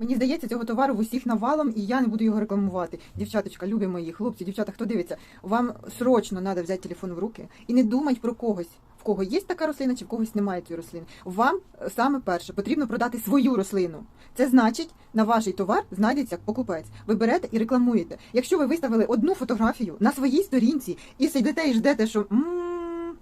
Мені здається, цього товару в усіх навалом, і я не буду його рекламувати. Дівчаточка, любі мої, хлопці, дівчата, хто дивиться, вам срочно треба взяти телефон в руки і не думати про когось. В кого є така рослина, чи в когось немає цієї рослини. Вам е, саме перше потрібно продати свою рослину. Це значить, на ваш товар знайдеться покупець. Ви берете і рекламуєте. Якщо ви виставили одну фотографію на своїй сторінці і сидите і ждете, що «М,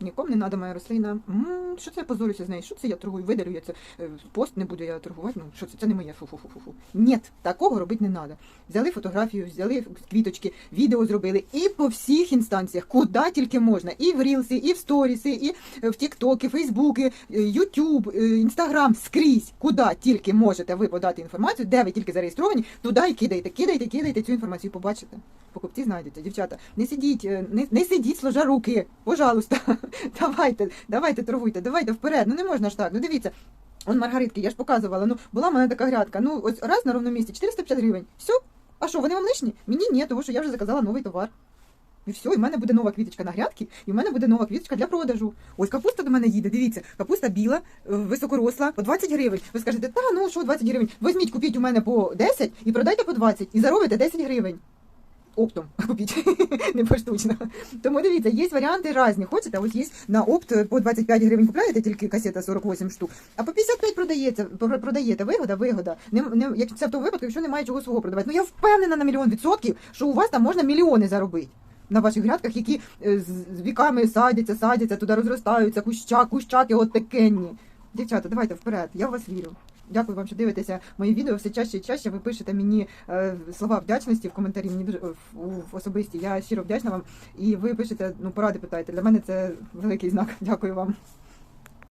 нікому не треба моя рослина. М, що це я позорюся з нею? Що це я торгую? Видалю я це е, пост, не буду я торгувати. Ну що це? Це не моє. Фу-фу-фу-фу. Ні, такого робити не треба. Взяли фотографію, взяли квіточки, відео зробили і по всіх інстанціях, куди тільки можна. І в Рілси, і в сторіси, і в Тіктоки, Фейсбуки, Ютуб, Інстаграм, скрізь, куди тільки можете ви подати інформацію, де ви тільки зареєстровані, туди і кидайте, кидайте, кидайте цю інформацію. Побачите. Покупці знайдуться, дівчата. Не сидіть, е, не, не сидіть, сложа руки. Пожалуйста, давайте, давайте торгуйте, давайте вперед. Ну не можна ж так. Ну дивіться. Он маргаритки, я ж показувала. Ну була в мене така грядка. Ну ось раз на ровному місці 450 гривень. Все. А що, вони вам лишні? Мені ні, тому що я вже заказала новий товар. І все, і в мене буде нова квіточка на грядки, і в мене буде нова квіточка для продажу. Ось капуста до мене їде. Дивіться, капуста біла, е, високоросла, по 20 гривень. Ви скажете, та ну що 20 гривень? Візьміть, купіть у мене по 10 і продайте по 20 і заробите 10 гривень. Оптом купіть, не поштучно. Тому дивіться, є варіанти різні. Хочете, ось є на опт по 25 гривень купляєте, тільки касета 48 штук, а по 55 продається, продаєте. Вигода, вигода. Не, не, як це в тому випадку, якщо немає чого свого продавати. Ну я впевнена на мільйон відсотків, що у вас там можна мільйони заробити. На ваших грядках, які е, з віками садяться, садяться, туди розростаються, куща, кущаки от пекенні. Дівчата, давайте вперед, я в вас вірю. Дякую вам, що дивитеся мої відео. Все чаще і чаще ви пишете мені е, слова вдячності в коментарі. Мені дуже в- в особисті. Я щиро вдячна вам. І ви пишете, ну поради питаєте. Для мене це великий знак. Дякую вам.